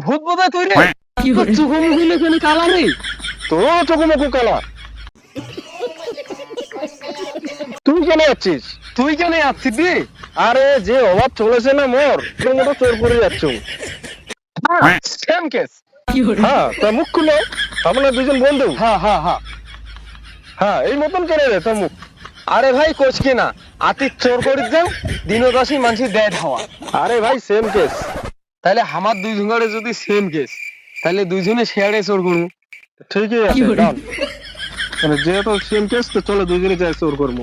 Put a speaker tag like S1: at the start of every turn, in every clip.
S1: ভূত
S2: বোধ হয় তুই রে। কি কালা নেই
S1: তো চোখে মুখে কালা তুই কেন যাচ্ছিস?
S2: তুই কেন আসছিস রে
S1: আরে যে অভাব চলেছে না মোর তোর মতো চোর করে যাচ্ছ।
S2: সেম কেস
S1: হ্যাঁ তা মুখ খুলে। আমরা দুজন বন্ধু।
S2: হ্যাঁ হ্যাঁ হ্যাঁ।
S1: হ্যাঁ এই মতন কেন রে তোর মুখ।
S2: আরে ভাই কোচ কি না? আতি চোর করে যাও দিনদাসী মানুষ দেয় ধাওয়া
S1: আরে ভাই সেম কেস
S2: তাহলে আমার দুই জনের যদি সেম কেস তাহলে দুইজনে শেয়ারে চোর করব
S1: ঠিকই আছে ডান। মানে যেহেতু সেম কেস তো চলো দুজনে যাই চোর করব।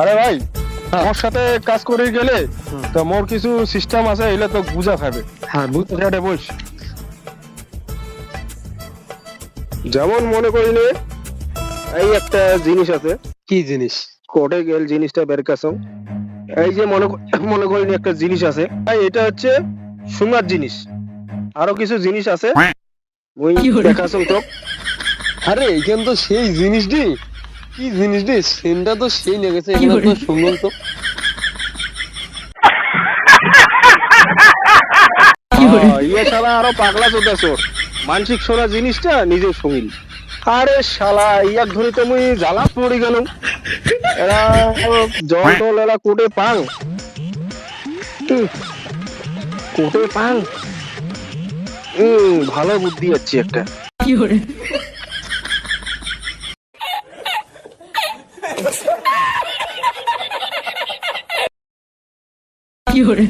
S1: আরে ভাই আমার সাথে কাজ করে গেলে তো মোর কিছু সিস্টেম আছে এলে তো বুঝা খাবে।
S2: হ্যাঁ বুঝতে
S1: বস। যেমন মনে করি নে, এই একটা জিনিস আছে।
S2: কি জিনিস?
S1: কোর্টে গেল জিনিসটা বের কাছং এই যে মনে মনে করি একটা জিনিস আছে। এটা হচ্ছে সোনার জিনিস। আরও কিছু জিনিস আছে। ওই? দেখাছং তো।
S2: আরে এখানে তো সেই জিনিস দি কি জিনিস দি সেনটা তো সেই লেগেছে
S3: কি
S2: এখানে তো সুন্দর তো।
S1: ইয়ে শালা আরও পাগলা মানসিক সোনা জিনিসটা নিজের সঙ্গিল আরে শালা ইয়াক ধরে তো মুই জ্বালা পড়ে গেল। এরা জল টল এরা কোটে পাং। কোটে পাং। ভালো বুদ্ধি হচ্ছে একটা।
S3: কি করে কি করে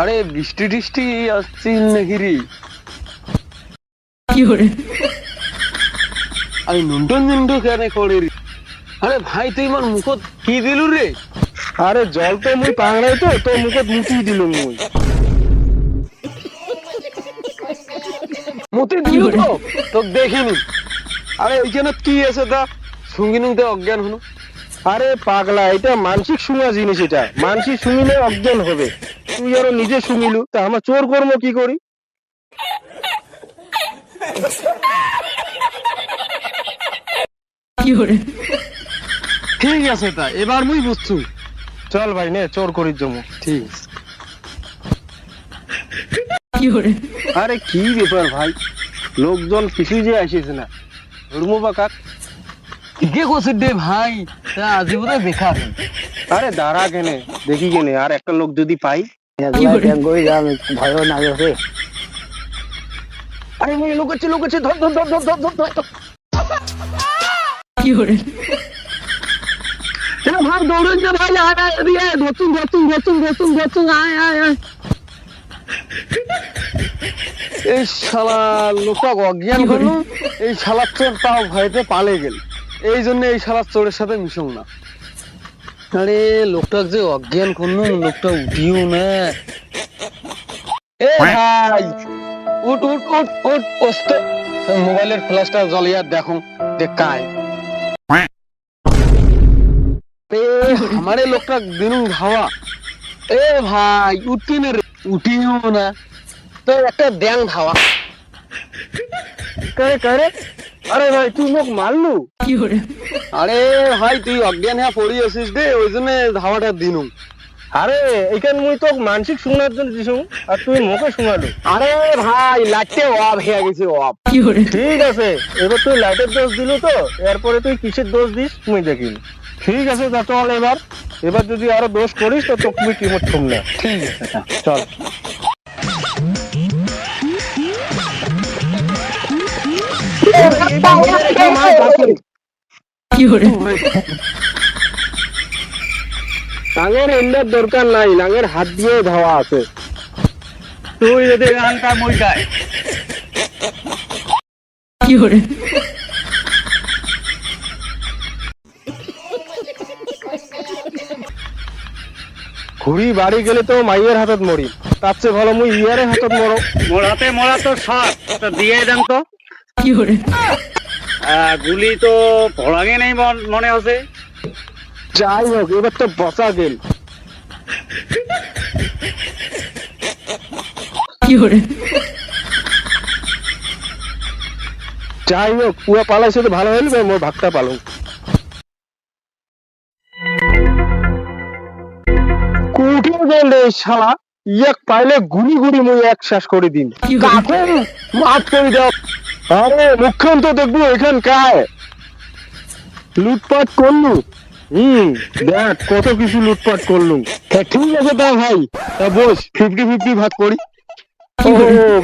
S2: আরে বৃষ্টি টিষ্টি আসছি নাকি রে
S3: কি করে
S2: আমি নুন্টন নুন্টু কেন রে আরে ভাই তুই আমার মুখত কি দিলু রে?
S1: আরে জল তো মুই পাং নাই তো তোর মুখত মুচি দিল মুই।
S2: মতে দিলু তো? তোকে দেখিনি। আরে এইখানে কি আছে তা? সঙ্গী নুতে অজ্ঞান হলো
S1: আরে পাগলা এটা মানসিক শুঙা জিনিস এটা। মানসিক শুঙিলে অজ্ঞান হবে। তুই আরও নিজে শুঙিলু তা আমার চোর কর্ম কি করি?
S2: ঠিক আছে তা এবার মুই বুঝছু।
S1: চল ভাই নে চোর করির জন্য।
S2: ঠিক
S1: আরে কি ব্যাপার ভাই? লোকজন কিছুই যে আসিস না। ধর্ম বা কাক?
S2: ঠিকই করছিস রে ভাই? আজি বোধহয় বেকার
S1: আরে দাঁড়া কেনে দেখি কেনে আর একটা লোক যদি পাই।
S3: কি করে?
S1: ভয় না রে আরে মুই লোক আছে লোক আছে ধর ধর ধর ধর ধর ধর। যে ভাই আয় আয় আয়
S2: এই শালা লোকটা অজ্ঞান হলো। এই শালার চোর তাও ভয়তে পালে গেল। এই জন্য এই শালার চোরের সাথে মিশং না। আরে লোকটা যে অজ্ঞান করল লোকটা উঠিও না। এ ভাই উঠ উঠ উঠ উঠ মোবাইলের ফ্ল্যাশটা জ্বলিয়ে দেখো যে কায়। আমারে লোকটা দিন ঘাওয়া। এ ভাই উঠি না রে উঠিও না। তো একটা ধাওয়া
S1: করে করে আরে ভাই তুই মোক মারলু?
S3: কি হরে
S2: আরে ভাই তুই অজ্ঞান হ্যাঁ পড়ি আছিস রে ওই জন্য ধাওয়াটা
S1: আরে মুই তো মানসিক শুনার জন্য দিছু আর তুই মুখে শুনালু
S2: আরে ভাই লাইটে অফ হয়ে গেছে অফ।
S1: ঠিক আছে এবার তুই লাইটের দোষ দিলু তো এরপরে তুই কিসের দোষ দিস তুই দেখিনি। ঠিক আছে তা চল এবার। এবার যদি আরও দোষ করিস তো তুমি কি মত না
S2: ঠিক আছে
S1: চল। লাঙের এন্ডের দরকার নাই লাঙের হাত দিয়ে ধাওয়া আছে।
S2: তুই যদি গানটা মই গায়
S3: কি হরে
S1: ঘুরি বাড়ি গেলে তো মাইয়ের হাতত মরি। তার চেয়ে ভালো মুই ইয়ারে হাতত মরো।
S4: মোর হাতে মোরা তো সাত তো দিয়ে দেন তো।
S3: কি
S4: আহ, গুলি তো ভোলাগে নেই মনে হচ্ছে।
S1: যাই হোক এবার তো বসা গেল।
S3: কি hore
S1: যাই হোক পুয়া পালাইছে তো ভালো হইল মোর ভাগটা পালো গেল শালা পাইলে গুলি গুলি মুই এক শ্বাস করে দিন মাফ করে দাও। আরে মুখ্যম তো দেখব এখান কায়। লুটপাট করলু। হুম দেখ কত কিছু লুটপাট করলু। ঠিক আছে তা ভাই তা বস ফিফটি ফিফটি ভাগ করি। ও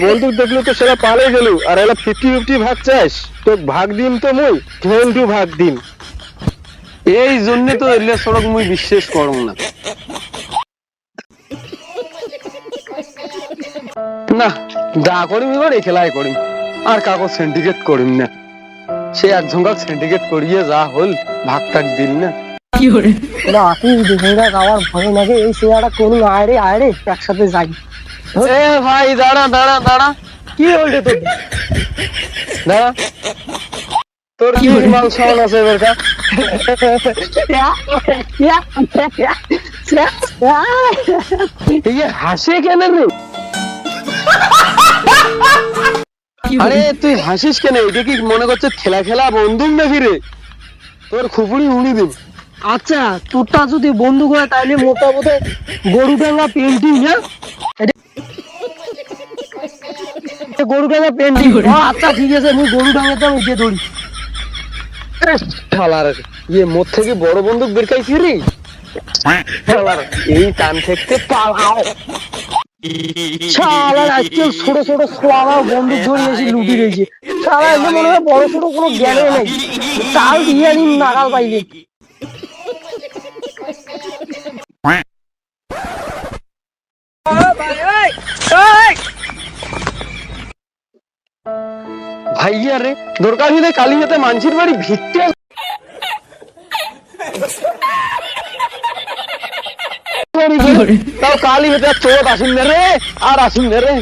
S1: বন্ধু দেখল তো সেটা পালে গেল আর এলা ফিফটি ফিফটি ভাগ চাস। তো ভাগ দিন তো মুই টোয়েন্টি ভাগ দিন
S2: এই জন্য তো এলে সড়ক মুই বিশ্বাস করম না। না দা করিম এবার এই খেলাই করিম। আর কাকো সিন্ডিকেট করিম না। সে একজনকার সিন্ডিকেট করিয়ে যা হল ভাগ টাক দিন না।
S5: না দেখে দেখ আমার ভয় লাগে এই সিনেমাটা করুন আয়রে আয়রে একসাথে যাই।
S2: এ ভাই দাঁড়া দাঁড়া দাঁড়া।
S5: কি হলরে তোর?
S2: দাঁড়া। তোর কি মাল সামান আছে এবার কা ইয়ে হাসে কেন রে? আরে তুই হাসিস কেন? এটা কি মনে করছে খেলা খেলা বন্দুক নাকি রে? তোর খুপুড়ি উড়ি দিন।
S5: আচ্ছা তোরটা যদি বন্ধু করে তাহলে মোটা বোধ গরু ডাঙ্গা পেন্টিং হ্যাঁ? এটা গরু ডাঙ্গা পেন্টিং আচ্ছা ঠিক আছে আমি গরু ডাঙ্গাতে আমি দিয়ে ধরি।
S2: শালার ইয়ে মোর থেকে বড় বন্দুক বেরকাইছি রে? শালার এই কান থেকে পালাও।
S5: শালার আজকে ছোট ছোট ধরে এসে লুটি রয়েছে শালা এমনি মনে হয় বড় ছোট কোনো দিয়ে নাগাল পাইলে
S2: ভাইয়া রে, দরকার হলে কালী হাতে মানসির বাড়ি ভিটে
S3: কি hore
S2: তাও কালি আর চোট আসুন রে আর আসুন রে।